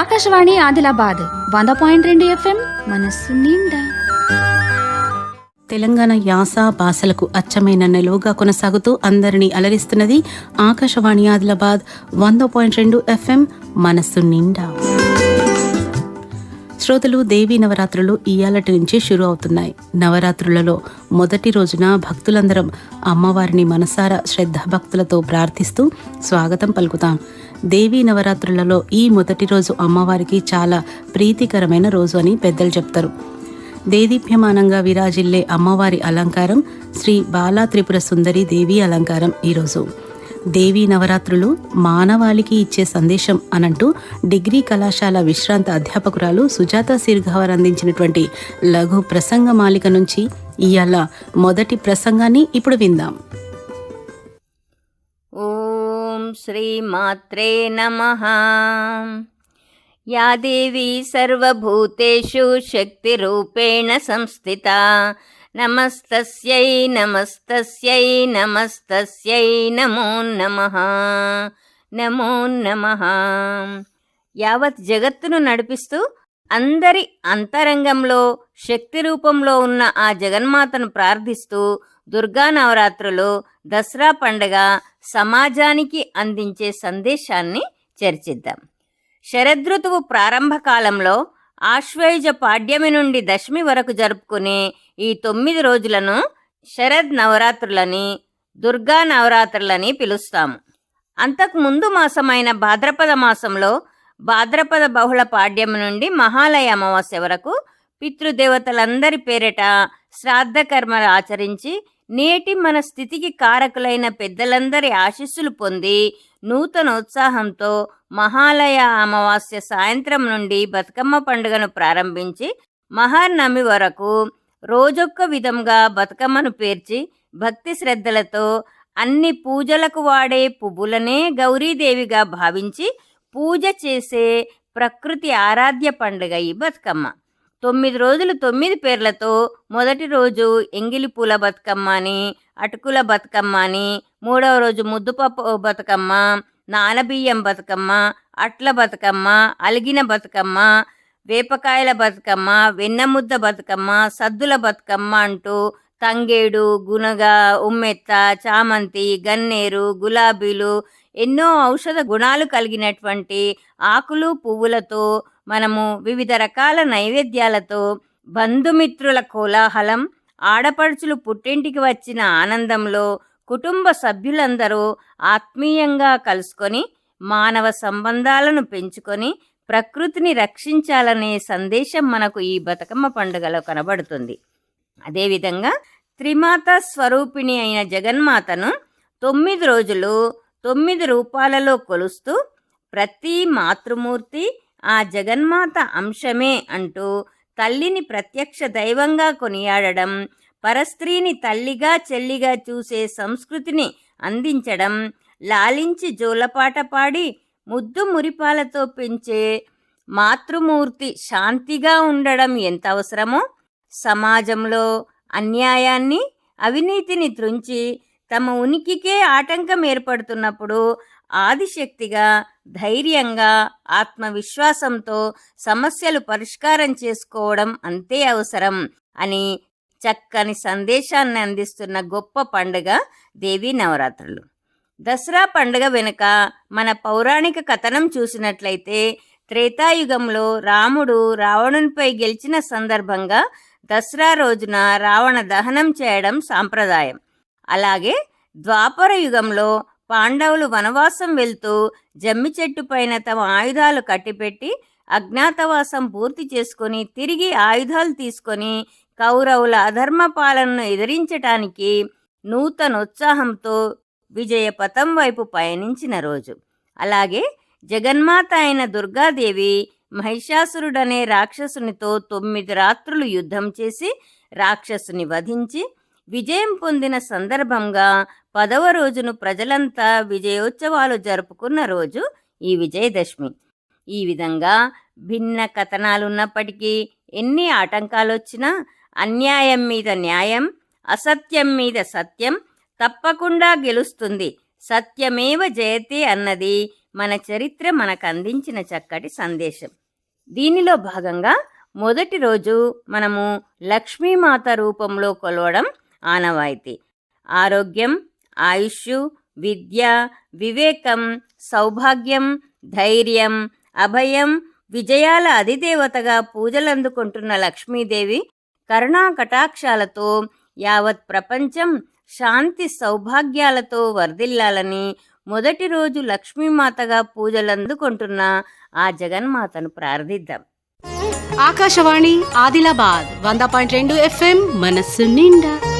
ఆకాశవాణి ఆదిలాబాద్ వంద పాయింట్ రెండు ఎఫ్ఎం మనస్సు నిండా. తెలంగాణ యాస భాషలకు అచ్చమైన నిలువుగా కొనసాగుతూ అందరినీ అలరిస్తున్నది ఆకాశవాణి ఆదిలాబాద్ వంద పాయింట్ రెండు ఎఫ్ఎం మనస్సు నిండా. శ్రోతలు దేవీ నవరాత్రులు ఇయాలటి నుంచే షురు అవుతున్నాయి. నవరాత్రులలో మొదటి రోజున భక్తులందరం అమ్మవారిని మనసారా శ్రద్ధాభక్తులతో ప్రార్థిస్తూ స్వాగతం పలుకుతాం. దేవీ నవరాత్రులలో ఈ మొదటి రోజు అమ్మవారికి చాలా ప్రీతికరమైన రోజు అని పెద్దలు చెప్తారు. దేదీప్యమానంగా విరాజిల్లే అమ్మవారి అలంకారం శ్రీ బాలా త్రిపుర సుందరి దేవి అలంకారం ఈరోజు. దేవీ నవరాత్రులు మానవాళికి ఇచ్చే సందేశం అనంటూ డిగ్రీ కళాశాల విశ్రాంత అధ్యాపకురాలు సుజాత సిర్ఘవర్ అందించినటువంటి లఘు ప్రసంగ మాలిక నుంచి ఇయాల మొదటి ప్రసంగాన్ని ఇప్పుడు విందాం ॐ श्रीमात्रे नमः या देवी सर्वभूतेषु शक्तिरूपेण संस्थिता నమస్తస్యై నమస్తస్యై నమస్తస్యై నమో నమ నమో నమ. యావత్ జగత్తును నడిపిస్తూ అందరి అంతరంగంలో శక్తి రూపంలో ఉన్న ఆ జగన్మాతను ప్రార్థిస్తూ దుర్గా నవరాత్రులు దసరా పండగ సమాజానికి అందించే సందేశాన్ని చర్చిద్దాం. శరదృతువు ప్రారంభ కాలంలో ఆశ్వయుజ పాడ్యమి నుండి దశమి వరకు జరుపుకునే ఈ తొమ్మిది రోజులను శరద్ నవరాత్రులని దుర్గా నవరాత్రులని పిలుస్తాము. అంతకు ముందు మాసమైన భాద్రపద మాసంలో భాద్రపద బహుళ పాడ్యమి నుండి మహాలయ అమావాస్య వరకు పితృదేవతలందరి పేరిట శ్రాద్ధ కర్మలు ఆచరించి నేటి మన స్థితికి కారకులైన పెద్దలందరి ఆశీస్సులు పొంది నూతన ఉత్సాహంతో మహాలయ అమావాస్య సాయంత్రం నుండి బతుకమ్మ పండుగను ప్రారంభించి మహానమి వరకు రోజొక్క విధంగా బతుకమ్మను పేర్చి భక్తి శ్రద్ధలతో అన్ని పూజలకు వాడే పువ్వులనే గౌరీదేవిగా భావించి పూజ చేసే ప్రకృతి ఆరాధ్య పండుగ ఈ బతుకమ్మ. తొమ్మిది రోజులు తొమ్మిది పేర్లతో మొదటి రోజు ఎంగిలి పూల బతుకమ్మ అని అటుకుల బతుకమ్మ అని మూడవ రోజు ముద్దుపప్పు బతుకమ్మ నానబియ్యం బతుకమ్మ అట్ల బతుకమ్మ అలిగిన బతుకమ్మ వేపకాయల బతుకమ్మ వెన్నముద్ద బతుకమ్మ సద్దుల బతుకమ్మ అంటూ తంగేడు గునగ ఉమ్మెత్త చామంతి గన్నేరు గులాబీలు ఎన్నో ఔషధ గుణాలు కలిగినటువంటి ఆకులు పువ్వులతో మనము వివిధ రకాల నైవేద్యాలతో బంధుమిత్రుల కోలాహలం ఆడపడుచులు పుట్టింటికి వచ్చిన ఆనందంలో కుటుంబ సభ్యులందరూ ఆత్మీయంగా కలుసుకొని మానవ సంబంధాలను పెంచుకొని ప్రకృతిని రక్షించాలనే సందేశం మనకు ఈ బతుకమ్మ పండుగలో కనబడుతుంది. అదేవిధంగా త్రిమాత స్వరూపిణి అయిన జగన్మాతను తొమ్మిది రోజులు తొమ్మిది రూపాలలో కొలుస్తూ ప్రతి మాతృమూర్తి ఆ జగన్మాత అంశమే అంటూ తల్లిని ప్రత్యక్ష దైవంగా కొనియాడడం పరస్త్రీని తల్లిగా చెల్లిగా చూసే సంస్కృతిని అందించడం లాలించి జోలపాట పాడి ముద్దు మురిపాలతో పెంచే మాతృమూర్తి శాంతిగా ఉండడం ఎంత అవసరమో సమాజంలో అన్యాయాన్ని అవినీతిని త్రుంచి తమ ఉనికికే ఆటంకం ఏర్పడుతున్నప్పుడు ఆదిశక్తిగా ధైర్యంగా ఆత్మవిశ్వాసంతో సమస్యలు పరిష్కారం చేసుకోవడం అంతే అవసరం అని చక్కని సందేశాన్ని అందిస్తున్న గొప్ప పండుగ దేవీ నవరాత్రులు. దసరా పండుగ వెనుక మన పౌరాణిక కథనం చూసినట్లయితే త్రేతాయుగంలో రాముడు రావణునిపై గెలిచిన సందర్భంగా దసరా రోజున రావణ దహనం చేయడం సాంప్రదాయం. అలాగే ద్వాపర యుగంలో పాండవులు వనవాసం వెళ్తూ జమ్మి చెట్టు పైన తమ ఆయుధాలు కట్టిపెట్టి అజ్ఞాతవాసం పూర్తి చేసుకొని తిరిగి ఆయుధాలు తీసుకొని కౌరవుల అధర్మ పాలనను ఎదిరించటానికి నూతన ఉత్సాహంతో విజయపథం వైపు పయనించిన రోజు. అలాగే జగన్మాత అయిన దుర్గాదేవి మహిషాసురుడనే రాక్షసునితో తొమ్మిది రాత్రులు యుద్ధం చేసి రాక్షసుని వధించి విజయం పొందిన సందర్భంగా పదవ రోజును ప్రజలంతా విజయోత్సవాలు జరుపుకున్న రోజు ఈ విజయదశమి. ఈ విధంగా భిన్న కథనాలున్నప్పటికీ ఎన్ని ఆటంకాలు వచ్చినా అన్యాయం మీద న్యాయం అసత్యం మీద సత్యం తప్పకుండా గెలుస్తుంది. సత్యమేవ జయతి అన్నది మన చరిత్ర మనకు అందించిన చక్కటి సందేశం. దీనిలో భాగంగా మొదటి రోజు మనము లక్ష్మీమాత రూపంలో కొలవడం ఆనవాయితీ. ఆరోగ్యం ఆయుష్ విద్య వివేకం సౌభాగ్యం ధైర్యం అభయం విజయాల అధిదేవతగా పూజలందుకుంటున్న లక్ష్మీదేవి కరుణా కటాక్షాలతో యావత్ ప్రపంచం శాంతి సౌభాగ్యాలతో వర్ధిల్లాలని మొదటి రోజు లక్ష్మీమాతగా పూజలందుకుంటున్న ఆ జగన్మాతను ప్రార్థిద్దాం. ఆకాశవాణి ఆదిలాబాద్ వంద పాయింట్ రెండు ఎఫ్ఎం మనస్సు నిండా.